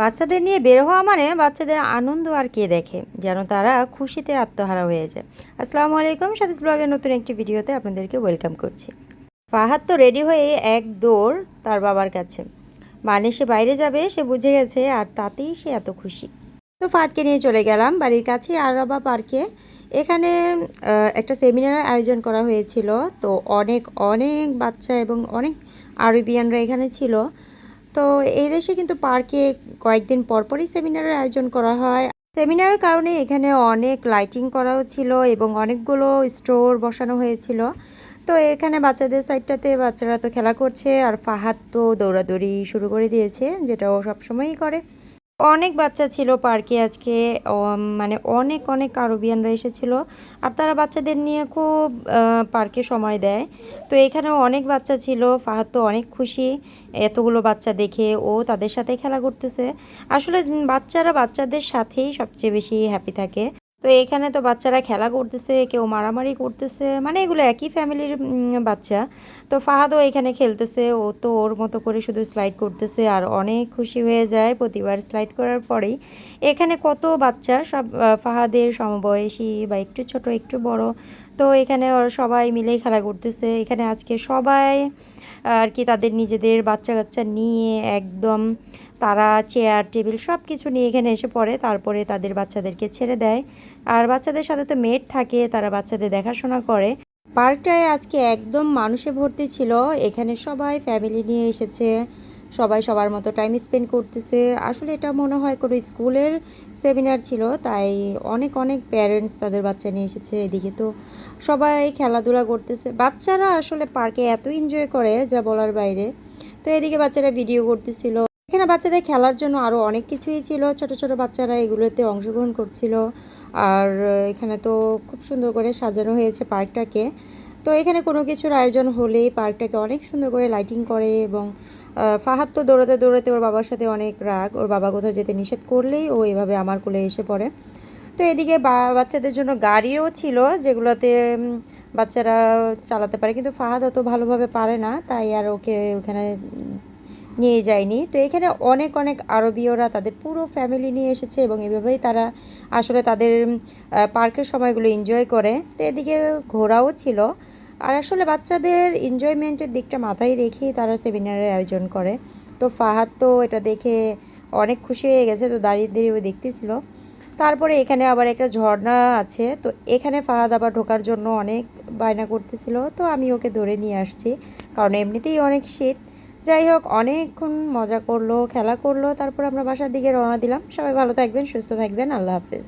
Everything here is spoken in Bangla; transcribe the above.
বাচ্চাদের নিয়ে বের হওয়া মানে বাচ্চাদের আনন্দ আর কে দেখে, যেন তারা খুশিতে আত্মহারা হয়ে যায়। আসসালামু আলাইকুম সাথে ব্লগের নতুন একটি ভিডিওতে আপনাদেরকে ওয়েলকাম করছি। ফাহাদ তো রেডি হয়ে এক দৌড় তার বাবার কাছে। মানে সে বাইরে যাবে, সে বুঝে গেছে, আর তাতেই সে এত খুশি। তো ফাহাদকে নিয়ে চলে গেলাম বাড়ির কাছে আরবা পার্কে। এখানে একটা সেমিনারের আয়োজন করা হয়েছিল। তো অনেক অনেক বাচ্চা এবং অনেক আরবিয়ানরা এখানে ছিল। তো এই দেশে কিন্তু পার্কে কয়েকদিন পরপরই সেমিনারের আয়োজন করা হয়। সেমিনারের কারণে এখানে অনেক লাইটিং করাও ছিল এবং অনেকগুলো স্টোর বসানো হয়েছিল। তো এখানে বাচ্চাদের সাইডটাতে বাচ্চারা তো খেলা করছে আর ফাহাদ তো দৌড়াদৌড়ি শুরু করে দিয়েছে, যেটা ও সবসময়ই করে। অনেক বাচ্চা ছিল পার্কে আজকে মানে অনেক অনেক আরবিয়ানরা এসেছিল। আর তারা বাচ্চাদের নিয়ে খুব পার্কে সময় দেয়। তো এখানেও অনেক বাচ্চা ছিল, ফাহাদ তো অনেক খুশি। এতগুলো বাচ্চা দেখে ও তাদের সাথে খেলা করতেছে। আসলে বাচ্চারা বাচ্চাদের সাথেই সবচেয়ে বেশি হ্যাপি থাকে। তো এখানে তো বাচ্চারা খেলা করতেছে, কেউ মারামারি করতেছে মানে এগুলো একই ফ্যামিলির বাচ্চা। তো ফাহাদও এখানে খেলতেছে, ও তো ওর মতো করে শুধু স্লাইড করতেছে আর অনেক খুশি হয়ে যায় প্রতিবার স্লাইড করার পরেই। এখানে কত বাচ্চা, সব ফাহাদের সমবয়সী বা একটু ছোট, একটু বড়। তো এখানে সবাই মিলেই খেলা করতেছে। এখানে আজকে সবাই আর কি তাদের নিজেদের বাচ্চা কাচ্চা নিয়ে একদম তারা চেয়ার টেবিল সব কিছু নিয়ে এখানে এসে পড়ে। তারপরে তাদের বাচ্চাদেরকে ছেড়ে দেয়। আর বাচ্চাদের সাথে তো মেট থাকে, তারা বাচ্চাদের দেখাশোনা করে। পার্কটায় আজকে একদম মানুষে ভর্তি ছিল। এখানে সবাই ফ্যামিলি নিয়ে এসেছে। সবাই সবার মতো টাইম স্পেন্ড করতেছে। আসলে এটা মনে হয় কোনো স্কুলের সেমিনার ছিল, তাই অনেক অনেক প্যারেন্টস তাদের বাচ্চা নিয়ে এসেছে এদিকে। তো সবাই খেলাধুলা করতেছে। বাচ্চারা আসলে পার্কে এত এনজয় করে, যা বলার বাইরে। তো এদিকে বাচ্চারা ভিডিও করতেছিল। এখানে বাচ্চাদের খেলার জন্য আরও অনেক কিছুই ছিল। ছোট ছোট বাচ্চারা এগুলোতে অংশগ্রহণ করছিল। আর এখানে তো খুব সুন্দর করে সাজানো হয়েছে পার্কটাকে তো এখানে কোনো কিছুর আয়োজন হলেই পার্কটাকে অনেক সুন্দর করে লাইটিং করে এবং ফাহাদ তো দৌড়াতে দৌড়াতে ওর বাবার সাথে অনেক রাগ, ওর বাবা কোথাও যেতে নিষেধ করলেই ও এভাবে আমার কোলে এসে পড়ে। তো এদিকে বাচ্চাদের জন্য গাড়িও ছিল যেগুলোতে বাচ্চারা চালাতে পারে কিন্তু ফাহাদ অত ভালোভাবে পারে না, তাই আর ওকে ওখানে নিয়ে যায়নি। তো এখানে অনেক অনেক আরবীয়রা তাদের পুরো ফ্যামিলি নিয়ে এসেছে এবং এভাবেই তারা আসলে তাদের পার্কের সময়গুলো এনজয় করে। তো এদিকে ঘোরাও ছিল। আর আসলে বাচ্চাদের এনজয়মেন্টের দিকটা মাথায় রেখেই তারা সেমিনারের আয়োজন করে। তো ফাহাদ তো এটা দেখে অনেক খুশি হয়ে গেছে, তো দাঁড়িয়ে দাঁড়িয়ে দেখতেছিল। তারপরে এখানে আবার একটা ঝর্ণা আছে, তো এখানে ফাহাদ আবার ঢোকার জন্য অনেক বায়না করতেছিল। তো আমি ওকে ধরে নিয়ে আসছি, কারণ এমনিতেই অনেক শীত। যাই হোক, অনেকক্ষণ মজা করল, খেলা করল, তারপর আমরা বাসার দিকে রওনা দিলাম। সবাই ভালো থাকবেন, সুস্থ থাকবেন, আল্লাহ হাফেজ।